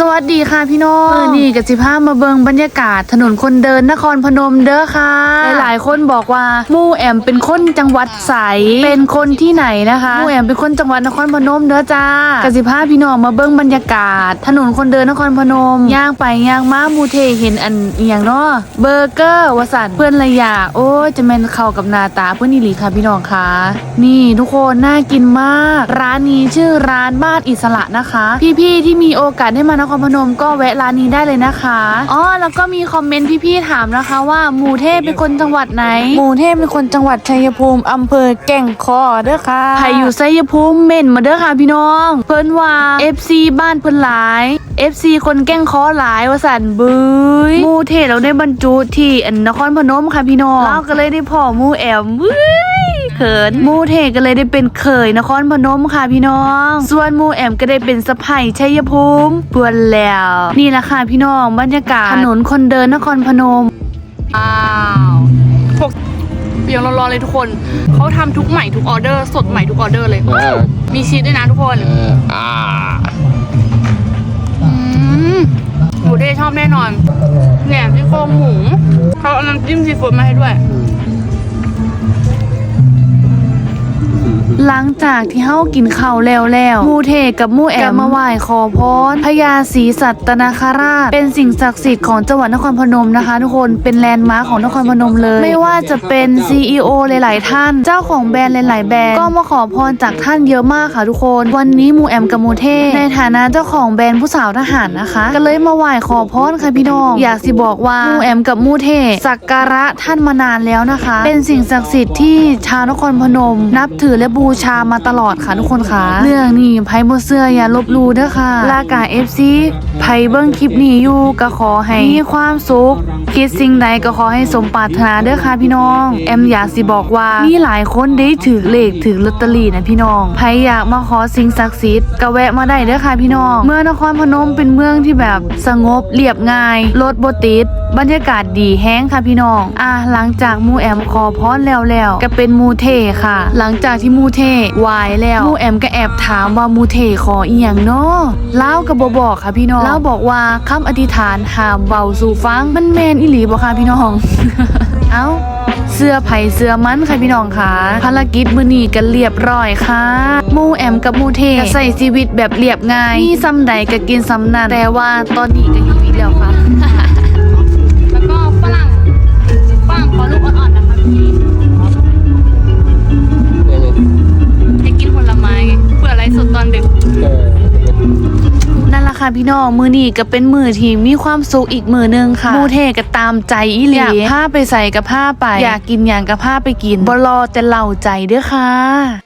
สวัสดีค่ะพี่น้องเออนี่กสิภามาเบิงบรรยากาศถนนคนเดินนครพนมเด้อค่ะ หลายๆคนบอกว่าหมู่แอมเป็นคนจังหวัดใสเป็นคนที่ไหนนะคะหมู่แอมเป็นคนจังหวัดนครพนมเด้อจ้ากสิภาพี่น้องมาเบิงบรรยากาศ ถนนคนเดินนครพนมย่างไปย่างมาหมูเทเห็นอันอหย่างเนาะเบอร์เกอร์วสันเพื่อนระยะโอ้ยจะแม่นเข้ากับหนาตาเพื่อนอีหลีค่ะพี่น้องค่ะนี่ทุกคนน่ากินมาก ร้านนี้ชื่อร้านบ้านอิสระนะคะ พี่ๆที่มีโอกาสได้มานครพนมก็แวะร้านนี้ได้เลยนะคะอ๋อแล้วก็มีคอมเมนต์พี่ๆถามนะคะ ว่าหมูเทพเป็นคนจังหวัดไหน หมูเทพเป็นคนจังหวัดชัยภูมิอำเภอแก่งคอเด้อค่ะใครอยู่ชัยภูมิเม่นมาเด้อค่ะพี่น้อง เพิ่นว่า FC บ้านเพิ่นหลาย FC คนแก่งคอหลายว่าสันบุยหมูเทพเราได้บรรจุที่อันนครพนมค่ะพี่น้องเราก็เลยได้พ่อหมูแอมเว้ย เขินหมูเทก็เลยได้เป็นเขยนครพนมค่ะพี่น้อง ส่วนหมูแอมก็ได้เป็นสะพ้ยชัยภูมิเปื่อนแล้ว นี่แหละค่ะพี่น้องบรรยากาศถนนคนเดินนครพนมอ้าวพวกเปียงร้อนๆเลยทุกคน เขาทำทุกใหม่ทุกออเดอร์ สดใหม่ทุกออเดอร์เลยเออมีชีสด้วยนะทุกคนเอออ่าอืมหมูเด้ชอบแน่นอนแหนมที่โครงหมูเขาเอาน้ำจิ้มซีฟู้ดมาให้ด้วย หลังจากที่เฮากินข้าวแล้วแล้วมูเทกับมูแอมมาไหว้ขอพรพญาศรีสัตนาคราช เป็นสิ่งศักดิ์สิทธิ์ของจังหวัดนครพนมนะคะ ทุกคนเป็นแลนด์มาร์คของนครพนมเลย ไม่ว่าจะเป็น CEO หลาย ๆ ท่าน เจ้าของแบรนด์หลาย ๆ แบรนด์ก็มาขอพรจากท่านเยอะมากค่ะทุกคน วันนี้มูแอมกับมูเทในฐานะเจ้าของแบรนด์ผู้สาวทหารนะคะ ก็เลยมาไหว้ขอพรค่ะพี่น้องอยากสิบอกว่ามูแอมกับมูเทสักการะท่านมานานแล้วนะคะ เป็นสิ่งศักดิ์สิทธิ์ที่ชาวนครพนม นับถือและบูชามาตลอดค่ะทุกคนค่ะ เรื่องนี้ไพ่บ่เสื้ออย่าลบหลู่เด้อค่ะ ลากา FC ไพ่เบิ่งคลิปนี้อยู่ก็ขอให้มีความสุขคิดสิ่งใดก็ขอให้สมปรารถนาเด้อค่ะพี่น้อง แอมอยากสิบอกว่ามีหลายคนได้ถือเลขถือลอตเตอรี่นะพี่น้องไพ่อยากมาขอสิ่งศักดิ์สิทธิ์ก็แวะมาได้เด้อค่ะพี่น้อง เมื่อนครพนมเป็นเมืองที่แบบสงบเรียบง่ายรถบ่ติดบรรยากาศดีแห้งค่ะพี่น้อง อะหลังจากมูแอมขอพรแล้วแล้วก็เป็นมูเทค่ะ หลังจากที่มูเทวายแล้วมูแอมก็แอบถามว่ามูเทขออีหยังเนาะเล่าก็บ่บอกค่ะพี่น้องเล่าบอกว่าคำอธิษฐานหามเบาสู่ฟังมันแมนอีหลีบ่ค่ะพี่น้อง เอ้าเสื้อไผ่เสื้อมันค่ะพี่น้องค่ะภารกิจมื้อนี้ก็เรียบร้อยค่ะ มูแอมกับมูเทก็ใส่ชีวิตแบบเรียบง่ายมีซ้ำใดก็กินซ้ำนั้นแต่ว่าตอนนี้ก็ ค่ะพี่น้องมือนี้ก็เป็นมือที่มีความสุขอีกมือหนึงค่ะหมูเทก็ตามใจอีหลีอยากผ้าไปใส่กับผ้าไป อยากกินอย่างกับผ้าไปกินบ่รอแต่เหล่าใจเด้อค่ะ